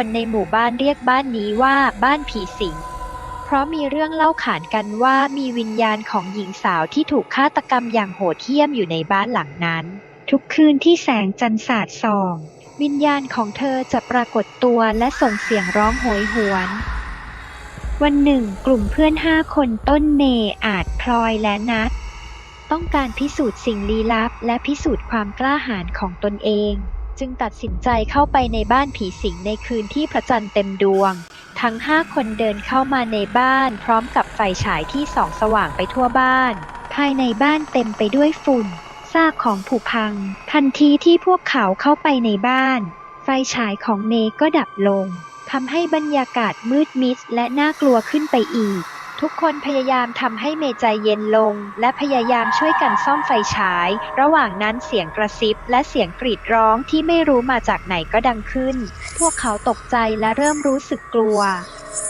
คนในหมู่บ้านเรียกบ้านนี้ว่าบ้านผีสิง เพราะมีเรื่องเล่าขานกันว่ามีวิญญาณของหญิงสาวที่ถูกฆาตกรรมอย่างโหดเหี้ยมอยู่ในบ้านหลังนั้น ทุกคืนที่แสงจันทร์สาดส่อง วิญญาณของเธอจะปรากฏตัวและส่งเสียงร้องโหยหวนวันหนึ่งกลุ่มเพื่อนห้าคนต้นเมอาจพลอยและนัด ต้องการพิสูจน์สิ่งลี้ลับและพิสูจน์ความกล้าหาญของตนเอง จึงตัดสินใจเข้าไปในบ้านผีสิงในคืนที่พระจันทร์เต็มดวง ทั้งห้าคนเดินเข้ามาในบ้านพร้อมกับไฟฉายที่ส่องสว่างไปทั่วบ้าน ภายในบ้านเต็มไปด้วยฝุ่น ซากของผุพัง ทันทีที่พวกเขาเข้าไปในบ้าน ไฟฉายของเนก็ดับลงทำให้บรรยากาศมืดมิดและน่ากลัวขึ้นไปอีก ทุกคนพยายามทำให้เมใจเย็นลง และพยายามช่วยกันซ่อมไฟฉาย ระหว่างนั้นเสียงกระซิบ และเสียงกรีดร้องที่ไม่รู้มาจากไหนก็ดังขึ้น พวกเขาตกใจและเริ่มรู้สึกกลัว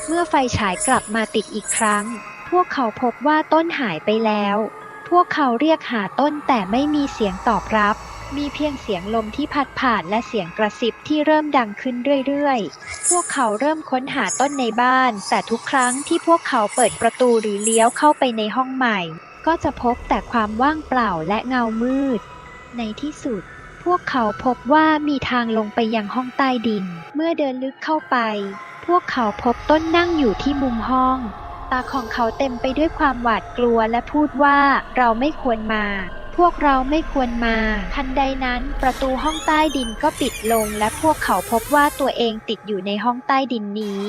เมื่อไฟฉายกลับมาติดอีกครั้ง พวกเขาพบว่าต้นหายไปแล้ว พวกเขาเรียกหาต้นแต่ไม่มีเสียงตอบรับ มีเพียงเสียงลมที่พัดผ่านและเสียงกระซิบที่เริ่มดังขึ้นเรื่อยๆ พวกเขาเริ่มค้นหาต้นในบ้าน แต่ทุกครั้งที่พวกเขาเปิดประตูหรือเลี้ยวเข้าไปในห้องใหม่ ก็จะพบแต่ความว่างเปล่าและเงามืด ในที่สุด พวกเขาพบว่ามีทางลงไปยังห้องใต้ดิน เมื่อเดินลึกเข้าไป พวกเขาพบต้นนั่งอยู่ที่มุมห้อง ตาของเขาเต็มไปด้วยความหวาดกลัวและพูดว่าเราไม่ควรมา พวกเราไม่ควรมา ทันใดนั้นประตูห้องใต้ดินก็ปิดลง และพวกเขาพบว่าตัวเองติดอยู่ในห้องใต้ดินนี้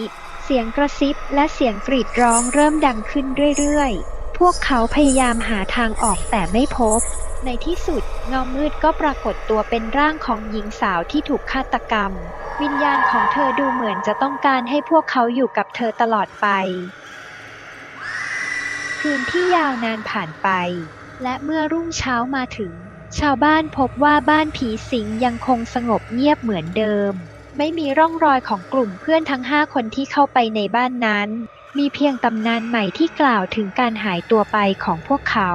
เสียงกระซิบและเสียงกรีดร้องเริ่มดังขึ้นเรื่อยๆ พวกเขาพยายามหาทางออกแต่ไม่พบ ในที่สุดเงามืดก็ปรากฏตัวเป็นร่างของหญิงสาวที่ถูกฆาตกรรม วิญญาณของเธอดูเหมือนจะต้องการให้พวกเขาอยู่กับเธอตลอดไป คืนที่ยาวนานผ่านไป และเมื่อรุ่งเช้ามาถึง ชาวบ้านพบว่าบ้านผีสิงยังคงสงบเงียบเหมือนเดิม ไม่มีร่องรอยของกลุ่มเพื่อนทั้งห้าคนที่เข้าไปในบ้านนั้น มีเพียงตำนานใหม่ที่กล่าวถึงการหายตัวไปของพวกเขา